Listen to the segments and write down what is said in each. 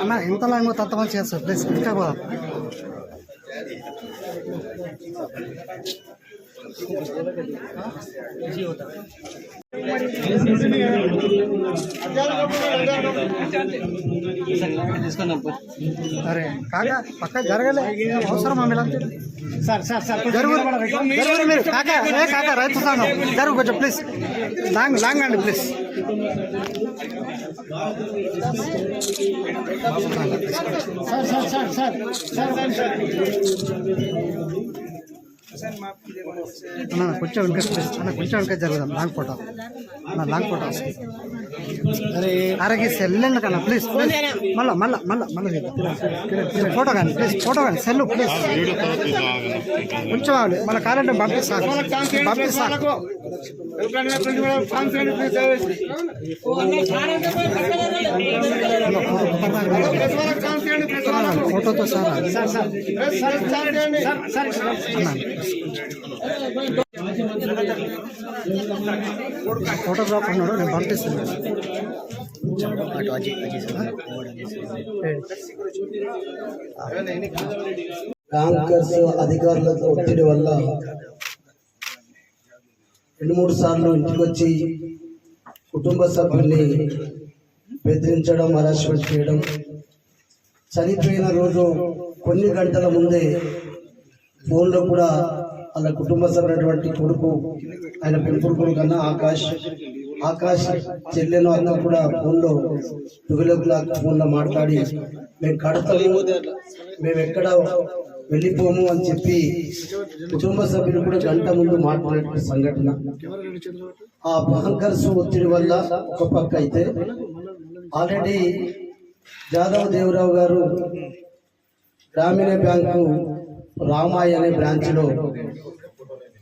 అన్న ఎంత లాంగ్ మంచి చేస్తారు ప్లీజ్ ఇంకా పోదాం అరే కాకా పక్క జరగలే అవసరం ఆమె సార్ సార్ సార్ జరుగు జరుగు మీరు కాకా కాకా రైతు సంఘం జరుగు కొంచెం ప్లీజ్ లాంగ్ లాంగ్ అండి please sir sir sir sir sir sir అన్న కొంచెం వెనక ప్లీజ్ అన్న కొంచెం వెనక జరుగుదాం. Long photo. అన్న లాంగ్ ఫోటో అరే అరగే సెల్లండి కన్నా ప్లీజ్ ప్లీజ్ మళ్ళా మళ్ళా మళ్ళా మళ్ళీ ఫోటో కానీ ప్లీజ్ ఫోటో కానీ సెల్లు ప్లీజ్. కొంచెం ఆగండి మన కాలంటే పంపిస్తాను పంపిస్తాను ఫోటోతో సార్? ఫోటోగ్రాఫర్ ఉన్నాడు నేను పంపిస్తున్నాను. అటు అజయ్ అజయ్ సార్ అధికారుల ఒత్తిడి వల్ల రెండు మూడు సార్లు ఇంటికి వచ్చి కుటుంబ సభ్యుల్ని బెదిరించడం హరాస్మెంట్ చేయడం. చనిపోయిన రోజు కొన్ని గంటల ముందే ఫోన్లో కూడా వాళ్ళ కుటుంబ సభ్యులైనటువంటి కొడుకు ఆయన పెంపుడు కొడుకు అన్న ఆకాష్. ఆకాష్ చెల్లెను అన్న కూడా ఫోన్లో ట్వెల్వ్ ఓ క్లాక్ ఫోన్లో మాట్లాడి మేము కడతాము మేము ఎక్కడ వెళ్ళిపోము అని చెప్పి కుటుంబ సభ్యులు కూడా గంట ముందు మాట్లాడే సంఘటన. ఆ బ్యాంకర్స్ ఒత్తిడి వల్ల ఒక పక్క అయితే ఆల్రెడీ జాదవ్ దేవరావు గారు గ్రామీణ బ్యాంకు రామాయి అనే బ్రాంచ్లో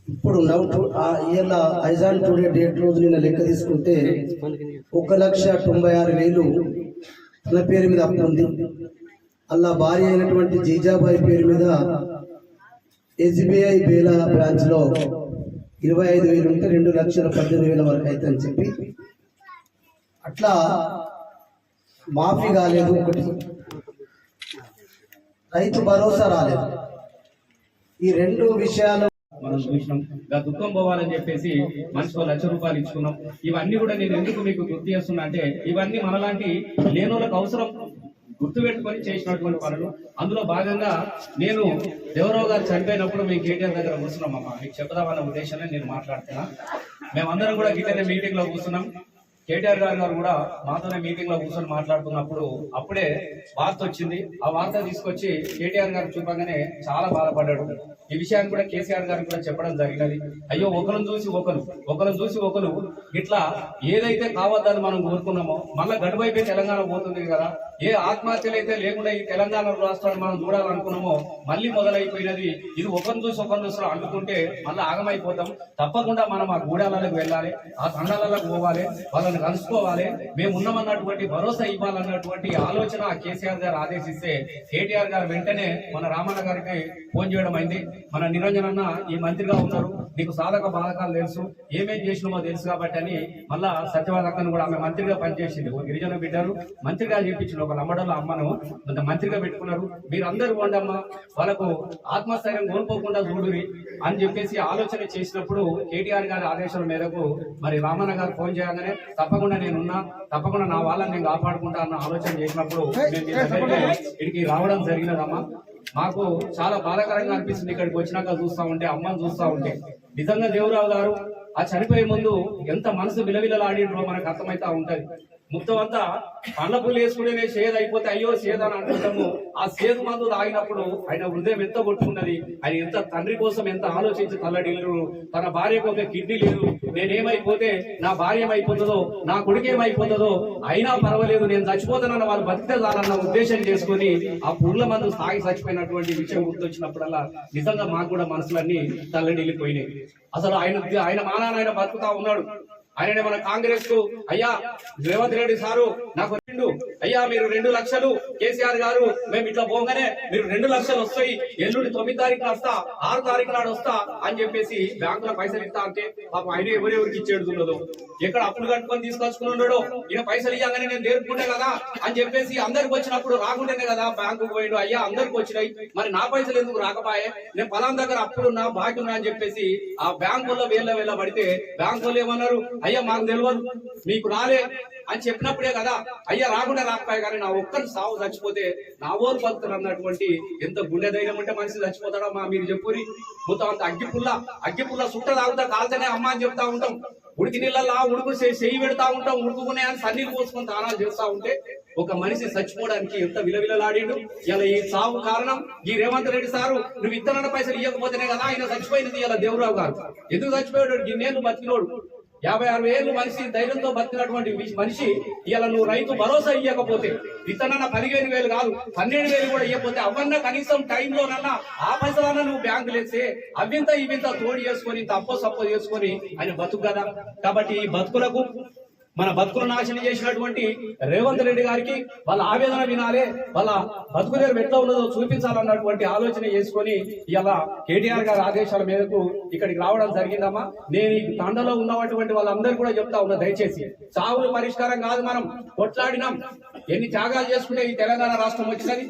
ఇప్పుడు నవ్ ఇవాళ ఐజాన్ టుడే డేట్ రోజు నిన్న లెక్క తీసుకుంటే ఒక లక్ష తొంభై ఆరు వేలు తన పేరు మీద అప్పు ఉంది అలా భార్య అయినటువంటి జీజాబాయి పేరు మీద ఎస్బీఐ బేలా బ్రాంచ్లో ఇరవై ఐదు వేలు ఉంటే రెండు లక్షల పద్దెనిమిది వేల వరకు అయితే అని చెప్పి అట్లా మాఫీ కాలేదు ఒకటి. రైతు భరోసా రాలేదు. ఈ రెండు విషయాలు మనం చూసినాం. గా దుఃఖం పోవాలని చెప్పేసి మనిషికి లక్ష రూపాయలు ఇచ్చుకున్నాం. ఇవన్నీ కూడా నేను ఎందుకు మీకు గుర్తు చేస్తున్నా అంటే ఇవన్నీ మనలాంటి లేనోళ్ళకి అవసరం గుర్తు పెట్టుకొని చేసినటువంటి పనులు. అందులో భాగంగా నేను దేవరావు గారు చనిపోయినప్పుడు మేము కేటీఆర్ దగ్గర కూర్చున్నాం అమ్మ. మీకు చెప్దామన్న ఉద్దేశంలో నేను మాట్లాడుతున్నా. మేమందరం కూడా గిట్టనే మీటింగ్లో కూర్చున్నాం. కేటీఆర్ గారు గారు కూడా మాతోనే మీటింగ్లో కూర్చొని మాట్లాడుతున్నప్పుడు అప్పుడే వార్త వచ్చింది. ఆ వార్త తీసుకొచ్చి కేటీఆర్ గారు చూపగానే చాలా బాధపడ్డాడు. ఈ విషయాన్ని కూడా కేసీఆర్ గారికి కూడా చెప్పడం జరిగినది. అయ్యో ఒకరు చూసి ఒకరు ఒకరు చూసి ఒకరు ఇట్లా ఏదైతే కావద్దని మనం కోరుకున్నామో మళ్ళీ గడువైపోయి తెలంగాణ పోతుంది కదా. ఏ ఆత్మహత్యలు అయితే లేకుండా ఈ తెలంగాణ రాష్ట్రాన్ని మనం చూడాలనుకున్నామో మళ్ళీ మొదలైపోయినది ఇది ఒకరిని చూసి ఒకరిని చూసి అంటుకుంటే మళ్ళీ ఆగమైపోతాం. తప్పకుండా మనం ఆ గూడాలకు వెళ్ళాలి ఆ తండాలకు పోవాలి వాళ్ళని కలుసుకోవాలి. మేము ఉన్నామన్నటువంటి భరోసా ఇవ్వాలన్నటువంటి ఆలోచన కేసీఆర్ గారు ఆదేశిస్తే కేటీఆర్ గారు వెంటనే మన రామన్న గారికి ఫోన్ చేయడం అయింది. మన నిరంజన్ అన్న ఈ మంత్రిగా ఉన్నారు. నీకు సాధక బాధకాలు తెలుసు ఏమేం చేసినామో తెలుసు కాబట్టి అని మళ్ళా సత్యవాదక్కను కూడా ఆమె మంత్రిగా పనిచేసింది. ఒక గిరిజన బిడ్డరు మంత్రిగా చేపించిన ఒక లంబడల అమ్మను కొంత మంత్రిగా పెట్టుకున్నారు. మీరందరూ వండమ్మా వాళ్ళకు ఆత్మస్థైర్యం కోల్పోకుండా చూడురి అని చెప్పేసి ఆలోచన చేసినప్పుడు కేటీఆర్ గారి ఆదేశాల మేరకు మరి రామన్న గారు ఫోన్ చేయగానే తప్పకుండా నేనున్నా తప్పకుండా నా వాళ్ళని నేను కాపాడుకుంటా అన్న ఆలోచన చేసినప్పుడు ఇక్కడికి రావడం జరిగినదమ్మా. మాకు చాలా బాధాకరంగా అనిపిస్తుంది ఇక్కడికి వచ్చినాక చూస్తా ఉంటే అమ్మని చూస్తా ఉంటే. నిజంగా దేవరావు గారు ఆ చనిపోయే ముందు ఎంత మనసు విలవిలలాడిండ్రో మనకు అర్థమైతా ఉంటది. మొత్తం అంతా పండ్ల పుల్లు వేసుకునే సేద్ అయిపోతే అయ్యో సేద్ అని అనుకుంటాము. ఆ సేదు మందు తాగినప్పుడు ఆయన హృదయం ఎంత కొట్టుకున్నది ఆయన ఎంత తండ్రి కోసం ఎంత ఆలోచించి తల్లడిల్లు తన భార్యకు ఒక కిడ్నీ లేదు నేనేమైపోతే నా భార్య ఏమైపోతుందో నా కొడుకు ఏమైపోతుందో అయినా పర్వాలేదు నేను చచ్చిపోతానన్న వాళ్ళు బతికితే చాలన్న ఉద్దేశం చేసుకొని ఆ పుర్ల మందు తాగి చచ్చిపోయినటువంటి విషయం గుర్తొచ్చినప్పుడల్లా నిజంగా మాకు కూడా మనసులన్నీ తల్లడిల్లిపోయినాయి. అసలు ఆయన ఆయన మానాన ఆయన బతుకుతా ఉన్నాడు. ఆయన మన కాంగ్రెస్కు అయ్యా రేవంత్ రెడ్డి సారు నాకు రెండు. అయ్యా మీరు రెండు లక్షలు. కేసీఆర్ గారు మేము ఇట్లా పోగానే మీరు రెండు లక్షలు వస్తాయి. ఎల్లుండి తొమ్మిది తారీఖు వస్తా ఆరు తారీఖు నాడు వస్తా అని చెప్పేసి బ్యాంకులో పైసలు ఇస్తా అంటే పాపం ఆయన ఎవరెవరికి ఇచ్చేడుతున్నదో ఎక్కడ అప్పులు కట్టుకొని తీసుకొచ్చుకుని ఉండడు. ఈయన పైసలు ఇవ్వగానే నేను నేర్పుకుంటే కదా అని చెప్పేసి అందరికి వచ్చినప్పుడు రాకుంటేనే కదా బ్యాంకు పోయిండు. అయ్యా అందరికి వచ్చినాయి. మరి నా పైసలు ఎందుకు రాకపాయే? నేను పలాన్ దగ్గర అప్పులున్నా బాకీ ఉన్నా అని చెప్పేసి ఆ బ్యాంకుల్లో వేళ్ళ వేళ్ళ పడితే బ్యాంకులు ఏమన్నారు? అయ్యా మాకు తెలియదు మీకు రాలే అని చెప్పినప్పుడే కదా. అయ్యా రాకుండా రాకపోయా కానీ నా ఒక్కరు సావు చచ్చిపోతే నా ఓరు బతుకుతారు అన్నటువంటి ఎంత గుండె ధైర్యం ఉంటే మనిషి చచ్చిపోతాడా మా మీరు చెప్పురి మొత్తం అంత అగ్గిపుల్ల అగ్గిపుల్ల సుట్ట తాగుతా కాల్చనే అమ్మ అని చెప్తా ఉంటాం. ఉడికి నీళ్ళలా ఉడుకు చేయి చెయ్యి పెడతా ఉంటాం ఉడుకునే అని సన్నీరు పోసుకొని తానాలు చేస్తా ఉంటే ఒక మనిషి చచ్చిపోవడానికి ఎంత విలవిలలాడిండు. ఇలా ఈ సావు కారణం ఈ రేవంత్ రెడ్డి సారు నువ్వు ఇత్తనాల పైసలు ఇవ్వకపోతేనే కదా ఆయన చచ్చిపోయినది ఇలా దేవరావు గారు. ఎందుకు చచ్చిపోయాడు? నేను బతికినోడు. యాభై ఆరు ఏళ్ళు మనిషి ధైర్యంతో బతికినటువంటి మనిషి ఇలా నువ్వు రైతు భరోసా ఇవ్వకపోతే ఇతనన్న పదిహేను వేలు కాదు పన్నెండు వేలు కూడా ఇవ్వకపోతే అవన్న కనీసం టైంలోనన్నా ఆ పైసలన్నా నువ్వు బ్యాంకులు వేస్తే అవింత ఇవింత తోడు చేసుకొని ఇంత అప్పో సప్పో చేసుకొని ఆయన బతుకు కదా. కాబట్టి ఈ బతుకులకు మన బతుకులు నాశనం చేసినటువంటి రేవంత్ రెడ్డి గారికి వాళ్ళ ఆవేదన వినాలి వాళ్ళ బతుకు దగ్గర ఎట్లా ఉన్నదో చూపించాలన్నటువంటి ఆలోచన చేసుకొని ఇలా కేటీఆర్ గారి ఆదేశాల మేరకు ఇక్కడికి రావడం జరిగిందమ్మా. నేను ఈ తండలో ఉన్నటువంటి వాళ్ళందరూ కూడా చెప్తా ఉన్నా దయచేసి. చావులు పరిష్కారం కాదు మనం కొట్లాడినాం. ఎన్ని త్యాగాలు చేసుకుంటే ఈ తెలంగాణ రాష్ట్రం వచ్చినది?